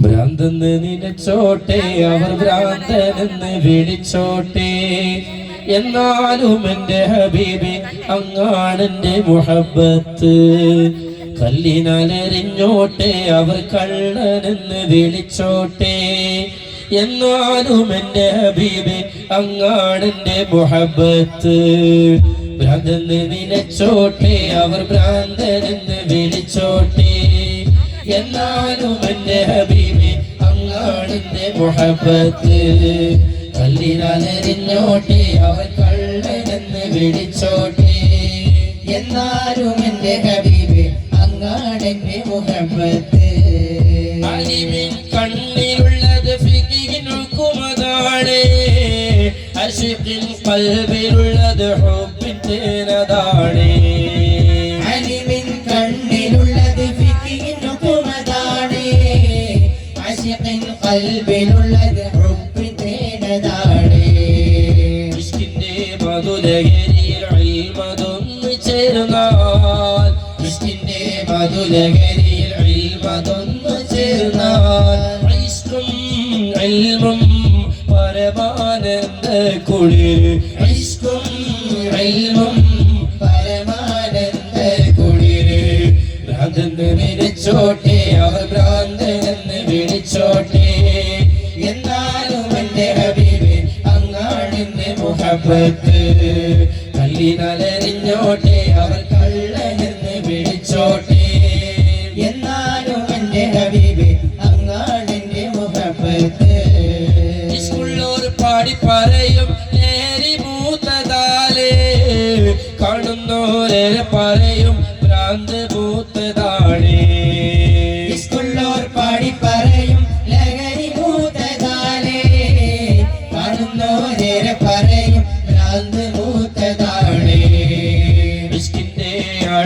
ഭ്രാന്തെന്ന് നിനച്ചോട്ടെ അവർ ഭ്രാന്തനെന്ന് വിളിച്ചോട്ടെ. എന്നാലും എന്റെ ഹബീബി അങ്ങാണെന്റെ മുഹബത്ത്. കല്ലിനാലെറിഞ്ഞോട്ടെ അവർ കള്ളനെന്ന് വിളിച്ചോട്ടെ. എന്നാലും എന്റെ ഹബീബി അങ്ങാണെന്റെ മുഹബത്ത്. ഭ്രാന്തെന്ന് നിനച്ചോട്ടെ അവർ ഭ്രാന്തനെന്ന് വിളിച്ചോട്ടെ. എന്നാലും എന്റെ ഹബീബി അങ്ങാടിന്റെ മുഹബത്ത്. കല്ലിനാലെറിഞ്ഞോട്ടെ അവൻ കള്ളനെന്ന് വിളിച്ചോട്ടെ. എന്നാലും എന്റെ ഹബീബ് അങ്ങാടെന്റെ മുഹബത്ത്. കണ്ണിലുള്ളത് ഫിഖിനുക്കുമതാണ് അഷിഖിൻ കൽബിലുള്ളത് ഹോപ്പിന്റെ തേനതാണ് അശിഖിൻ കൽബിലുള്ളത് ഹുബ്ബിൻ തേനതാണ് ഇഷ്കിന്റെ മധുലകരിയിൽ ഇൽമതൊന്ന് ചേർന്നാൽ ഇഷ്കിന്റെ മധുലകരിയിൽ ഇൽമതൊന്ന് ചേർന്നാൽ ഇഷ്കും ഇൽമും പരമാനന്ദ കുളിർ ഇഷ്കും ഇൽമും പരമാനന്ദ കുളിര് ഭ്രാന്തെന്ന് വിളിച്ചോട്ടെ അവർ ഭ്രാന്തനെന്ന് അങ്ങാടിന്റെ കല്ലി കല്ലിനലറിഞ്ഞോട്ടെ അവർ കള്ളനെന്ന് വിളിച്ചോട്ടെ. എന്നാലും എന്റെ ഹബീബ് അങ്ങാടെന്റെ മുഹബത്ത്. സ്കൂളിലോർ പാടി പറയും നേരി മൂത്തതാലേ. കാണുന്നോരെ പറയും ഭ്രാന്ത് മൂത്തതാണേ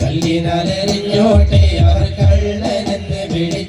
കല്ലനരഞ്ഞോട്ടെ അവർ കള്ളന